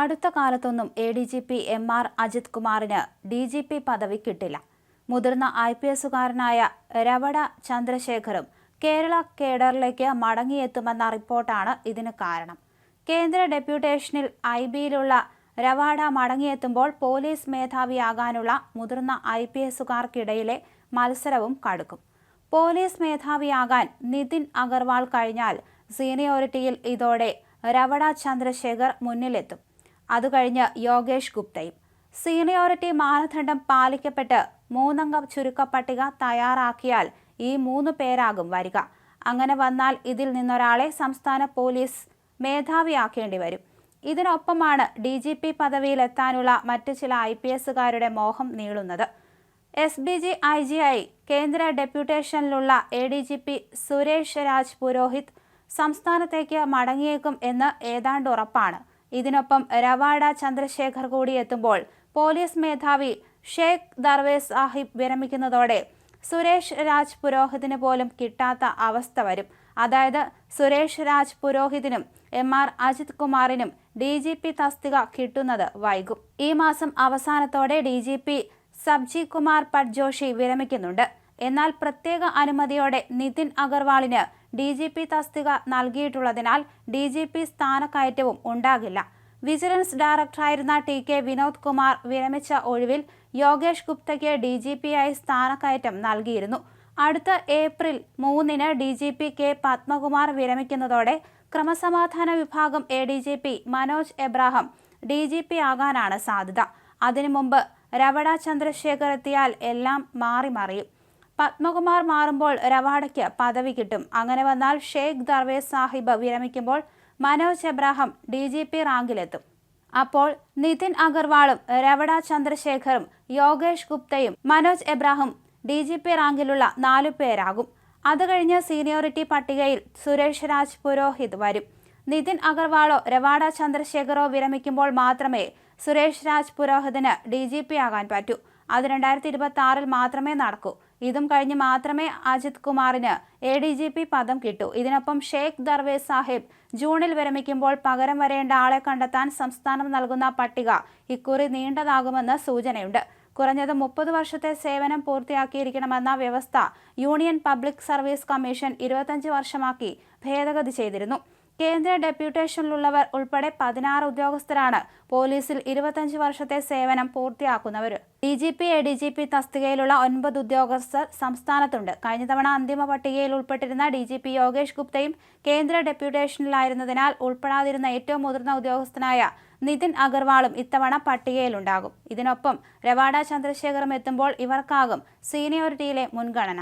അടുത്ത കാലത്തൊന്നും A D G P M R Ajith കുമാറിന് ഡി ജി പി പദവി കിട്ടില്ല. മുതിർന്ന ഐ പി എസുകാരനായ രവട ചന്ദ്രശേഖറും കേരള കേഡറിലേക്ക് മടങ്ങിയെത്തുമെന്ന റിപ്പോർട്ടാണ് ഇതിന് കാരണം. കേന്ദ്ര ഡെപ്യൂട്ടേഷനിൽ ഐ ബിയിലുള്ള രവാഡ മടങ്ങിയെത്തുമ്പോൾ പോലീസ് മേധാവിയാകാനുള്ള മുതിർന്ന ഐ പി എസുകാർക്കിടയിലെ മത്സരവും കടുക്കും. പോലീസ് മേധാവിയാകാൻ നിതിൻ അഗർവാൾ കഴിഞ്ഞാൽ സീനിയോറിറ്റിയിൽ ഇതോടെ രവട ചന്ദ്രശേഖർ മുന്നിലെത്തും. അത് കഴിഞ്ഞ് യോഗേഷ് ഗുപ്തയും. സീനിയോറിറ്റി മാനദണ്ഡം പാലിക്കപ്പെട്ട് മൂന്നംഗ ചുരുക്കപ്പട്ടിക തയ്യാറാക്കിയാൽ ഈ മൂന്ന് പേരാകും വരിക. അങ്ങനെ വന്നാൽ ഇതിൽ നിന്നൊരാളെ സംസ്ഥാന പോലീസ് മേധാവിയാക്കേണ്ടി വരും. ഇതിനൊപ്പമാണ് ഡി ജി പി പദവിയിലെത്താനുള്ള മറ്റ് ചില ഐ പി എസുകാരുടെ മോഹം നീളുന്നത്. S B G I G I കേന്ദ്ര ഡെപ്യൂട്ടേഷനിലുള്ള A D G P Suresh Raj Purohit സംസ്ഥാനത്തേക്ക് മടങ്ങിയേക്കും എന്ന് ഏതാണ്ട് ഉറപ്പാണ് ഇതിനൊപ്പം രവാഡ ചന്ദ്രശേഖർ കൂടി എത്തുമ്പോൾ പോലീസ് മേധാവി ഷേഖ് ദർവേസ് സാഹിബ് വിരമിക്കുന്നതോടെ സുരേഷ് രാജ് പുരോഹിതിന് പോലും കിട്ടാത്ത അവസ്ഥ വരും. അതായത് സുരേഷ് രാജ് പുരോഹിതിനും എം ആർ അജിത് കുമാറിനും ഡി ജി പി തസ്തിക കിട്ടുന്നത് വൈകും. ഈ മാസം അവസാനത്തോടെ D G P sabzi Kumar Patjoshi വിരമിക്കുന്നുണ്ട്. എന്നാൽ പ്രത്യേക അനുമതിയോടെ നിതിൻ അഗർവാളിന് ഡി ജി പി തസ്തിക നൽകിയിട്ടുള്ളതിനാൽ ഡി ജി പി സ്ഥാനക്കയറ്റവും ഉണ്ടാകില്ല. വിജിലൻസ് ഡയറക്ടറായിരുന്ന ടി കെ വിനോദ് കുമാർ വിരമിച്ച ഒഴിവിൽ യോഗേഷ് ഗുപ്തയ്ക്ക് ഡി ജി പി ആയി സ്ഥാനക്കയറ്റം നൽകിയിരുന്നു. അടുത്ത ഏപ്രിൽ മൂന്നിന് D G P K Padmakumar വിരമിക്കുന്നതോടെ ക്രമസമാധാന വിഭാഗം A D G P Manoj Abraham D G P ആകാനാണ് സാധ്യത. അതിനു മുമ്പ് രവണ ചന്ദ്രശേഖർ എത്തിയാൽ എല്ലാം മാറി മറിയും. പത്മകുമാർ മാറുമ്പോൾ രവാഡയ്ക്ക് പദവി കിട്ടും. അങ്ങനെ വന്നാൽ Sheikh Darvesh Sahib വിരമിക്കുമ്പോൾ Manoj Abraham D G P റാങ്കിലെത്തും. അപ്പോൾ നിതിൻ അഗർവാളും രവട ചന്ദ്രശേഖറും യോഗേഷ് ഗുപ്തയും മനോജ് എബ്രാഹും ഡി ജി പി റാങ്കിലുള്ള നാലു പേരാകും. അത് കഴിഞ്ഞ് സീനിയോറിറ്റി പട്ടികയിൽ സുരേഷ് രാജ് പുരോഹിത് വരും. നിതിൻ അഗർവാളോ രവാഡ ചന്ദ്രശേഖറോ വിരമിക്കുമ്പോൾ മാത്രമേ സുരേഷ് രാജ് പുരോഹിതിന് ഡി ജി പി ആകാൻ പറ്റൂ. അത് രണ്ടായിരത്തി ഇരുപത്തി ആറിൽ മാത്രമേ നടക്കൂ. ഇതും കഴിഞ്ഞ് മാത്രമേ അജിത് കുമാറിന് എ ഡി ജി പി പദം കിട്ടൂ. ഇതിനൊപ്പം ഷെയ്ഖ് ദർവേസ് സാഹിബ് ജൂണിൽ വിരമിക്കുമ്പോൾ പകരം വരേണ്ട ആളെ കണ്ടെത്താൻ സംസ്ഥാനം നൽകുന്ന പട്ടിക ഇക്കുറി നീണ്ടതാകുമെന്ന് സൂചനയുണ്ട്. കുറഞ്ഞത് മുപ്പത് വർഷത്തെ സേവനം പൂർത്തിയാക്കിയിരിക്കണമെന്ന വ്യവസ്ഥ യൂണിയൻ പബ്ലിക് സർവീസ് കമ്മീഷൻ ഇരുപത്തഞ്ച് വർഷമാക്കി ഭേദഗതി ചെയ്തിരുന്നു. കേന്ദ്ര ഡെപ്യൂട്ടേഷനിലുള്ളവർ ഉൾപ്പെടെ പതിനാറ് ഉദ്യോഗസ്ഥരാണ് പോലീസിൽ ഇരുപത്തഞ്ച് വർഷത്തെ സേവനം പൂർത്തിയാക്കുന്നവർ. D G P A D G P തസ്തികയിലുള്ള ഒൻപത് ഉദ്യോഗസ്ഥർ സംസ്ഥാനത്തുണ്ട്. കഴിഞ്ഞ തവണ അന്തിമ പട്ടികയിൽ ഉൾപ്പെട്ടിരുന്ന ഡി ജി പി യോഗേഷ് ഗുപ്തയും കേന്ദ്ര ഡെപ്യൂട്ടേഷനിലായിരുന്നതിനാൽ ഉൾപ്പെടാതിരുന്ന ഏറ്റവും മുതിർന്ന ഉദ്യോഗസ്ഥനായ നിതിൻ അഗർവാളും ഇത്തവണ പട്ടികയിലുണ്ടാകും. ഇതിനൊപ്പം രവാഡ ചന്ദ്രശേഖറും എത്തുമ്പോൾ ഇവർക്കാകും സീനിയോറിറ്റിയിലെ മുൻഗണന.